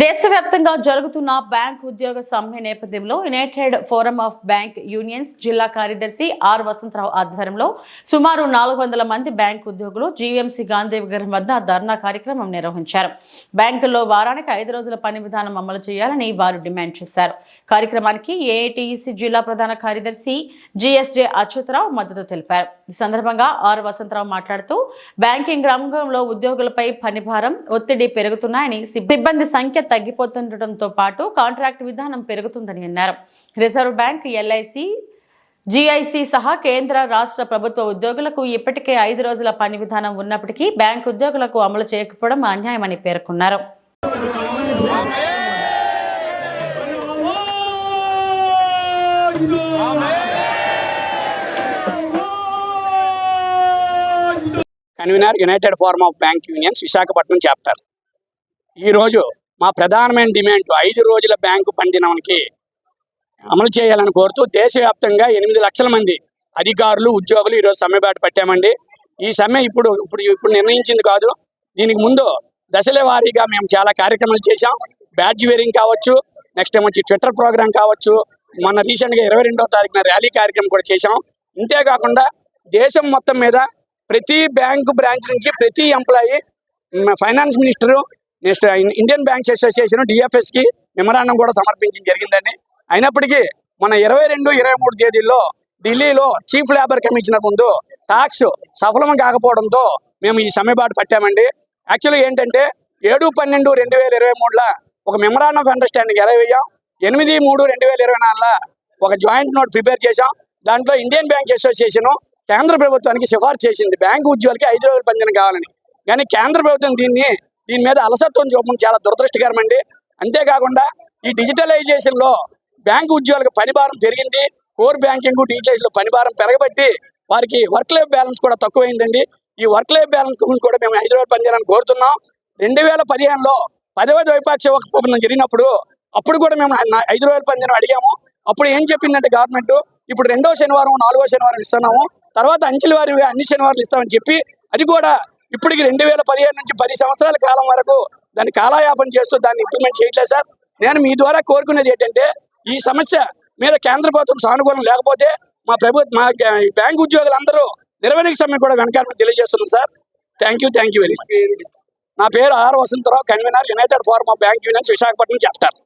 దేశవ్యాప్తంగా జరుగుతున్న బ్యాంక్ ఉద్యోగ సమ్మె నేపథ్యంలో United Forum of Bank Unions జిల్లా కార్యదర్శి ఆర్ వసంతరావు ఆధ్వర్యంలో సుమారు నాలుగు వందల మంది బ్యాంక్ ఉద్యోగులు జీవీఎంసీ గాంధీ విగ్రహం వద్ద ధర్నా కార్యక్రమం నిర్వహించారు. బ్యాంకుల్లో వారానికి ఐదు రోజుల పని విధానం అమలు చేయాలని వారు డిమాండ్ చేశారు. కార్యక్రమానికి ఏఐటీసీ జిల్లా ప్రధాన కార్యదర్శి జిఎస్జే అచ్యుతరావు మద్దతు తెలిపారు. ఈ సందర్భంగా ఆర్ వసంతరావు మాట్లాడుతూ బ్యాంకింగ్ రంగంలో ఉద్యోగులపై పనిభారం ఒత్తిడి పెరుగుతున్నాయని సిబ్బంది సంఖ్య తగ్గిపోతుండటంతో పాటు కాంట్రాక్ట్ విధానం పెరుగుతుందని అన్నారు. రిజర్వ్ బ్యాంక్ ఎల్ఐసి జీఐసి సహా కేంద్ర రాష్ట్ర ప్రభుత్వ ఉద్యోగులకు ఇప్పటికే ఐదు రోజుల పని విధానం ఉన్నప్పటికీ బ్యాంక్ ఉద్యోగులకు అమలు చేయకపోవడం అన్యాయమని పేర్కొన్నారు. Convenor United Forum of Bank Unions Visakhapatnam chapter. ఈరోజు మా ప్రధానమైన డిమాండ్ ఐదు రోజుల బ్యాంకు పనిదినానికి అమలు చేయాలని కోరుతూ దేశవ్యాప్తంగా ఎనిమిది లక్షల మంది అధికారులు ఉద్యోగులు ఈరోజు సమ్మె బాట పట్టామండి. ఈ సమ్మె ఇప్పుడు ఇప్పుడు ఇప్పుడు నిర్ణయించింది కాదు. దీనికి ముందు దశల వారీగా మేము చాలా కార్యక్రమాలు చేశాం. బ్యాడ్జ్ వేరింగ్ కావచ్చు నెక్స్ట్ వచ్చి ట్విట్టర్ ప్రోగ్రామ్ కావచ్చు. మొన్న రీసెంట్గా ఇరవై రెండో తారీఖున ర్యాలీ కార్యక్రమం కూడా చేశాం. ఇంతేకాకుండా దేశం మొత్తం మీద ప్రతి బ్యాంకు బ్రాంచ్ నుంచి ప్రతి employee finance minister next Indian Banks Association డిఎఫ్ఎస్కి memorandum కూడా సమర్పించడం జరిగిందని అయినప్పటికీ మన ఇరవై రెండు ఇరవై మూడు తేదీల్లో ఢిల్లీలో చీఫ్ లేబర్ కమిషనర్ ముందు టాక్స్ సఫలం కాకపోవడంతో మేము ఈ సమ్మెబాటు పట్టామండి. యాక్చువల్గా ఏంటంటే ఏడు పన్నెండు రెండు వేల ఇరవై మూడులో ఒక మెమరాండం ఆఫ్ అండర్స్టాండింగ్ ఎరవై ఎనిమిది మూడు రెండు వేల ఇరవై నాలుగులో ఒక జాయింట్ నోట్ ప్రిపేర్ చేశాం. దాంట్లో ఇండియన్ బ్యాంక్ అసోసియేషన్ కేంద్ర ప్రభుత్వానికి సిఫార్సు చేసింది. బ్యాంకు ఉద్యోగులకి ఐదు రోజుల పందెం కావాలని. కానీ కేంద్ర ప్రభుత్వం దీన్ని దీని మీద అలసత్వం చూపడం చాలా దురదృష్టకరం అండి అంతేకాకుండా ఈ డిజిటలైజేషన్లో బ్యాంకు ఉద్యోగులకు పనిభారం పెరిగింది. కోర్ బ్యాంకింగ్ డీటెయిల్స్ పనిభారం పెరగబట్టి వారికి వర్క్ లైఫ్ బ్యాలెన్స్ కూడా తక్కువైందండి. ఈ వర్క్ లైఫ్ బ్యాలెన్స్ కూడా మేము ఐదు రోజులు పనిచేయాలని కోరుతున్నాం. రెండు వేల పదిహేనులో పదవ ద్వైపాక్ష ఒప్పందం జరిగినప్పుడు అప్పుడు కూడా మేము ఐదు రోజుల పనిచేయడం అడిగాము. అప్పుడు ఏం చెప్పిందంటే గవర్నమెంట్ ఇప్పుడు రెండో శనివారం నాలుగో శనివారం ఇస్తున్నాము. తర్వాత అంచెల వారీగా అన్ని శనివారాలు ఇస్తామని చెప్పి అది కూడా ఇప్పటికి రెండు వేల పదిహేను నుంచి పది సంవత్సరాల కాలం వరకు దాన్ని కాలయాపన చేస్తూ దాన్ని ఇంప్లిమెంట్ చేయట్లేదు సార్. నేను మీ ద్వారా కోరుకునేది ఏంటంటే ఈ సమస్య మీద కేంద్ర ప్రభుత్వం సానుకూలం లేకపోతే మా ప్రభుత్వ మా బ్యాంక్ ఉద్యోగులందరూ నిర్వహణ సమ్మె కూడా వెనకాల తెలియజేస్తున్నాం sir. Thank you thank you very much నా పేరు R Vasantharao convenor United Forum of Bank Unions Visakhapatnam చెప్తారు